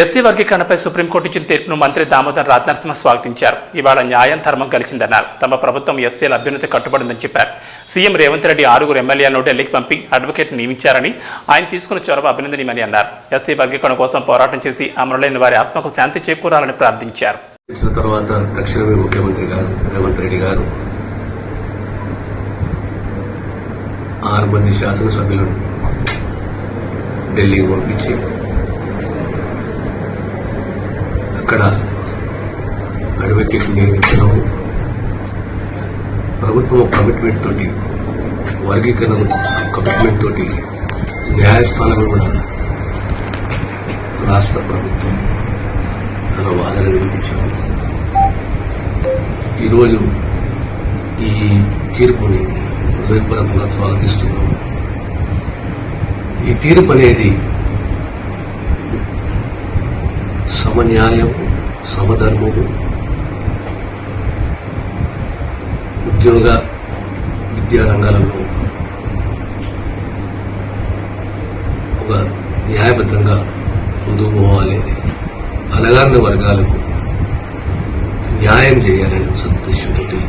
SC వర్గీకరణపై supreme court ఇచ్చిన తీర్పును మంత్రి దామోదర్ రాజనరసింహ స్వాగతించారు. ఇవాళ న్యాయం ధర్మం గెలిచిందన్నారు. తమ ప్రభుత్వం ఎస్సీల అభ్యున్నతి కట్టుబడిందని చెప్పారు. సీఎం రేవంత్ రెడ్డి ఆరుగురు ఎమ్మెల్యేలను ఢిల్లీకి పంపి అడ్వకేట్ నియమించారని ఆయన తీసుకున్న చొరవ అభినందనీయమని అన్నారు. ఎస్సీ వర్గీకరణ కోసం పోరాటం చేసి అమరులైన వారి ఆత్మకు శాంతి చేకూరాలని ప్రార్థించారు. తర్వాత తక్షణమే ముఖ్యమంత్రి గారు రేవంత్ రెడ్డి గారు ఆరు మంది శాసనసభ్యులను ఢిల్లీకి పంపించి ఇక్కడ అడ్వకేట్ నియమించడం ప్రభుత్వం కమిట్మెంట్ తోటి వర్గీకరణ కమిట్మెంట్ తోటి న్యాయస్థానం కూడా రాష్ట్ర ప్రభుత్వం తన వాదన వినిపించడం ఈరోజు ఈ తీర్పుని హృదయపూర్వకంగా స్వాగతిస్తున్నాం. ఈ తీర్పు అనేది సమన్యాయం సమధర్మము ఉద్యోగ విద్యా రంగాలలో ఒక న్యాయబద్ధంగా ముందుకు పోవాలి. అలగారిన వర్గాలకు న్యాయం చేయాలని సదుద్దేశంతో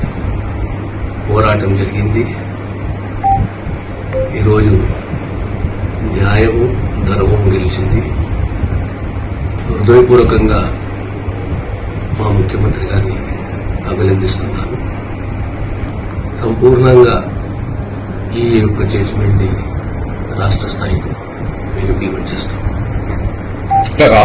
పోరాటం జరిగింది. ఈరోజు న్యాయము ధర్మము గెలిచింది. హృదయపూర్వకంగా మా ముఖ్యమంత్రి గారిని అభినందిస్తున్నాను. సంపూర్ణంగా ఈ యొక్క జడ్జిమెంట్ని రాష్ట్ర స్థాయిలో మేము ఇంప్లిమెంట్ చేస్తాం